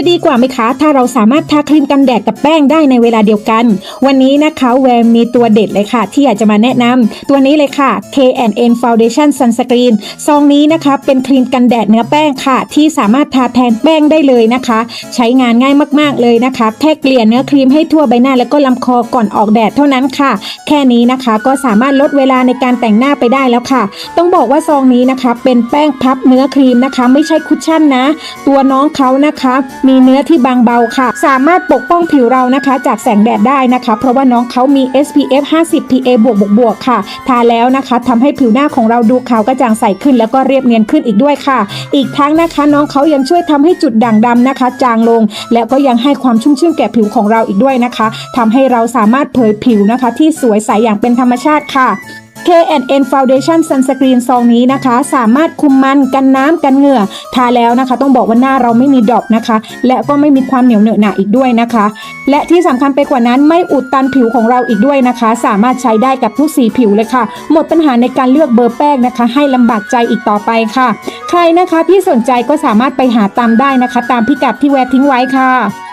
จะดีกว่าไหมคะ ถ้าเราสามารถทาครีมกันแดดกับแป้งได้ในเวลาเดียวกัน วันนี้นะคะแวร์มีตัวเด็ดเลยค่ะ ที่อยากจะมาแนะนำตัวนี้เลยค่ะ K&N Foundation Sunscreen ซองนี้นะคะเป็นครีมกันแดดเนื้อแป้งค่ะ ที่สามารถทาแทนแป้งได้เลยนะคะ ใช้งานง่ายมากๆเลยนะคะ แค่เกลี่ยเนื้อครีมให้ทั่วใบหน้าแล้วก็ลำคอก่อนออกแดดเท่านั้นค่ะ แค่นี้นะคะก็สามารถลดเวลาในการแต่งหน้าไปได้แล้วค่ะ ต้องบอกว่าซองนี้นะคะเป็นแป้งพับเนื้อครีมนะคะ ไม่ใช่คุชชั่นนะ ตัวน้องเขานะคะมีีเนื้อที่บางเบาค่ะ สามารถปกป้องผิวเรานะคะ จากแสงแดดได้นะคะ เพราะว่าน้องเขามี SPF 50 PA บวกบวกบวกค่ะ ทาแล้วนะคะทำให้ผิวหน้าของเราดูขาวกระจ่างใสขึ้น แล้วก็เรียบเนียนขึ้นอีกด้วยค่ะ อีกทั้งนะคะน้องเขายังช่วยทำให้จุดด่างดำนะคะ จางลง แล้วก็ยังให้ความชุ่มชื่นแก่ผิวของเราอีกด้วยนะคะทำให้เราสามารถเผยผิวนะคะ ที่สวยใสอย่างเป็นธรรมชาติค่ะ K&N Foundation Sunscreen ซองนี้นะคะ สามารถคุมมันกันน้ำกันเหงื่อทาแล้วนะคะ ต้องบอกว่าหน้าเราไม่มีดรอปนะคะ และก็ไม่มีความเหนียวเหนอะหนะอีกด้วยนะคะ และที่สำคัญไปกว่านั้นไม่อุดตันผิวของเราอีกด้วยนะคะ สามารถใช้ได้กับทุกสีผิวเลยค่ะ หมดปัญหาในการเลือกเบอร์แป้งนะคะ ให้ลำบากใจอีกต่อไปค่ะ ใครนะคะที่สนใจก็สามารถไปหาตามได้นะคะ ตามพิกัดที่แวร์ทิ้งไว้ค่ะ